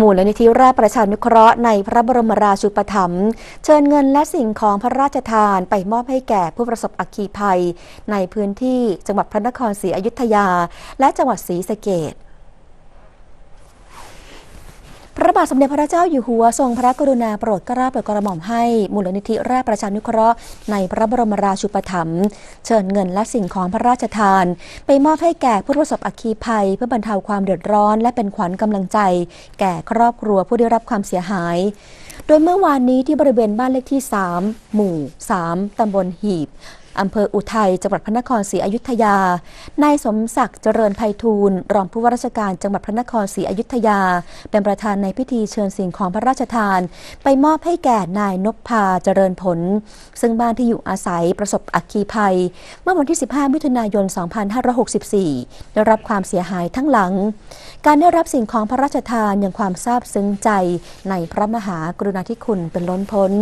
มูลนิธิราชประชานุเคราะห์ในพระบรมราชูปถัมภ์เชิญเงินและสิ่งของพระราชทานไปมอบให้แก่ผู้ประสบอัคคีภัย ในพื้นที่จังหวัดพระนครศรีอยุธยา และจังหวัดศรีสะเกษ พระบาทสมเด็จพระเจ้าอยู่หัวทรงพระกรุณาโปรดเกล้าโปรดกระหม่อมให้ มูลนิธิราชประชานุเคราะห์ในพระบรมราชูปถัมภ์เชิญเงินและสิ่งของพระราชทาน ไปมอบให้แก่ผู้ประสบอัคคีภัย เพื่อบรรเทาความเดือดร้อน และเป็นขวัญกำลังใจ แก่ครอบครัวผู้ได้รับความเสียหาย โดยเมื่อวานนี้ที่บริเวณบ้านเลขที่ 3 หมู่ 3 ตำบลหีบ อำเภออุทัย จังหวัดพระนครศรีอยุธยา นายสมศักดิ์เจริญไพฑูรย์รองผู้ว่าราชการจังหวัดพระนครศรีอยุธยา เป็นประธานในพิธีเชิญสิ่งของพระราชทาน ไปมอบให้แก่นายนพพาเจริญผล ซึ่งบ้านที่อยู่อาศัยประสบอัคคีภัย เมื่อวันที่ 15 มิถุนายน 2564 ได้รับความเสียหายทั้งหลัง การได้รับสิ่งของพระราชทานยังความซาบซึ้งใจในพระมหากรุณาธิคุณเป็นล้นพ้น